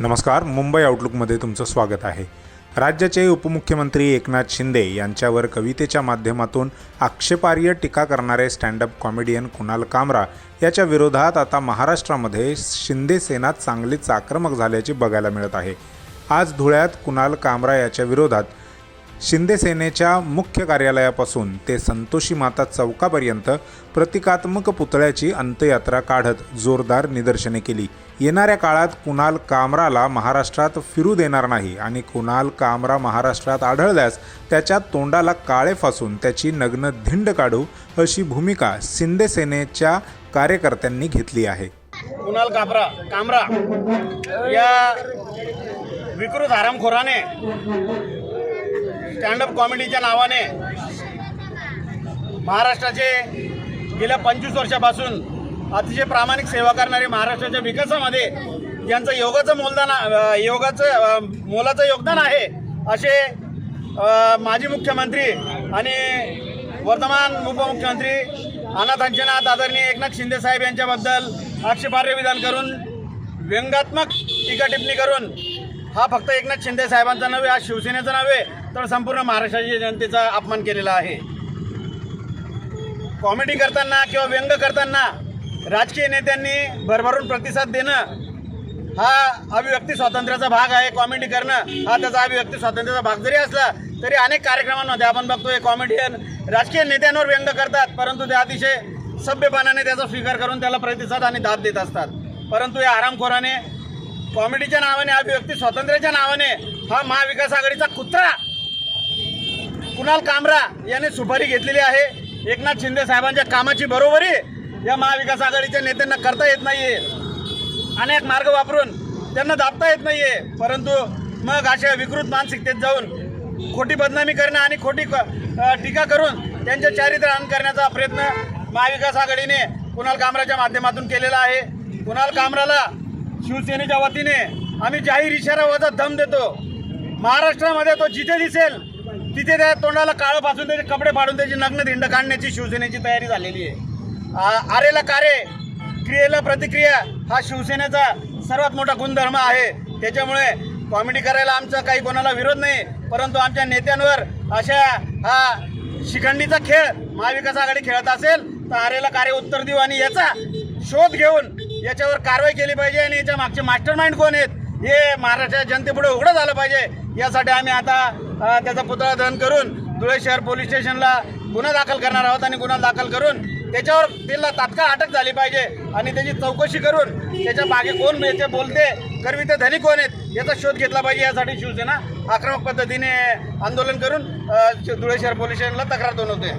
नमस्कार मुंबई आउटलुकमध्ये तुमचं स्वागत आहे. राज्याचे उपमुख्यमंत्री एकनाथ शिंदे यांच्यावर कवितेच्या माध्यमातून आक्षेपार्ह टीका करणारे स्टँडअप कॉमेडियन कुणाल कामरा याच्या विरोधात आता महाराष्ट्रामध्ये शिंदे सेना चांगलीच आक्रमक झाल्याचे बघायला मिळत आहे. आज धुळ्यात कुणाल कामरा याच्या विरोधात शिंदे सेनेच्या मुख्य कार्यालयापासून ते संतोषी माता चौकापर्यंत प्रतिकात्मक पुतळ्याची अंत्ययात्रा काढत जोरदार निदर्शने केली. येणाऱ्या काळात कुणाल कामराला महाराष्ट्रात फिरू देणार नाही आणि कुणाल कामरा महाराष्ट्रात आढळल्यास त्याच्या तोंडाला काळे फासून त्याची नग्न धिंड काढू अशी भूमिका शिंदे सेनेच्या कार्यकर्त्यांनी घेतली आहे. कुणाल कामरा कामरा या विकृत आरामखोराने स्टँडअप कॉमेडीच्या नावाने महाराष्ट्राचे गेल्या पंचवीस वर्षापासून अतिशय प्रामाणिक सेवा करणारे महाराष्ट्राच्या विकासामध्ये यांचं योगाचं मोलदान योगाचं मोलाचं योगदान आहे असे माजी मुख्यमंत्री आणि वर्तमान उपमुख्यमंत्री अनाथांचनाथ आदरणीय एकनाथ शिंदे साहेब यांच्याबद्दल आक्षेपार्ह विधान करून व्यंगात्मक टीका टिप्पणी करून हा फक्त एकनाथ शिंदे साहेबांचा नव्हे हा शिवसेनेचा नव्हे तर संपूर्ण महाराष्ट्राच्या जनतेचा अपमान केलेला आहे. कॉमेडी करताना किंवा व्यंग करताना राजकीय नेत्यांनी भरभरून प्रतिसाद देणं हा अभिव्यक्ती स्वातंत्र्याचा भाग आहे. कॉमेडी करणं हा त्याचा अभिव्यक्ती स्वातंत्र्याचा भाग जरी असला तरी अनेक कार्यक्रमांमध्ये आपण बघतोय कॉमेडियन राजकीय नेत्यांवर व्यंग करतात. परंतु ते अतिशय सभ्यपणाने त्याचा स्वीकार करून त्याला प्रतिसाद आणि दाद देत असतात. परंतु या आरामखोराने कॉमेडीच्या नावाने अभिव्यक्ती स्वातंत्र्याच्या नावाने हा महाविकास आघाडीचा कुत्रा कुणाल कामरा यांनी सुपारी घेतलेली आहे. एकनाथ शिंदे साहेबांच्या कामाची बरोबरी या महाविकास आघाडीच्या नेत्यांना करता येत नाहीये. अनेक मार्ग वापरून त्यांना दाबता येत नाहीये. परंतु मग अशा विकृत मानसिकतेत जाऊन खोटी बदनामी करणं आणि खोटी क- टीका करून त्यांचे चारित्र्य हनन करण्याचा प्रयत्न महाविकास आघाडीने कुणाल कामराच्या माध्यमातून केलेला आहे. कुणाल कामराला शिवसेनेच्या वतीने आम्ही जाहीर इशारा वजा दम देतो. महाराष्ट्रामध्ये तो जिथे दिसेल तिथे त्या तोंडाला काळं पासून त्याचे कपडे फाडून त्याची नग्न धिंड काढण्याची शिवसेनेची तयारी झालेली आहे. आरेला कारे क्रियेला प्रतिक्रिया हा शिवसेनेचा सर्वात मोठा गुणधर्म आहे. त्याच्यामुळे कॉमेडी करायला आमचा काही कोणाला विरोध नाही परंतु आमच्या नेत्यांवर अशा हा शिखंडीचा खेळ महाविकास आघाडी खेळत असेल तर आरेला कार्य उत्तर देऊ आणि याचा शोध घेऊन याच्यावर कारवाई केली पाहिजे आणि याच्या मागचे मास्टर माइंड कोण आहेत हे महाराष्ट्राच्या जनतेपुढे उघडं झालं पाहिजे. यासाठी आम्ही आता त्याचा पुतळा दहन करून धुळे शहर पोलीस स्टेशनला गुन्हा दाखल करणार आहोत आणि गुन्हा दाखल करून त्याच्यावर त्याला तात्काळ अटक झाली पाहिजे आणि त्याची चौकशी करून त्याच्यामागे कोण याचे बोलते करविते धनी कोण आहेत याचा शोध घेतला पाहिजे यासाठी शिवसेना आक्रमक पद्धतीने आंदोलन करून धुळे शहर पोलीस स्टेशनला तक्रार नोंदवते.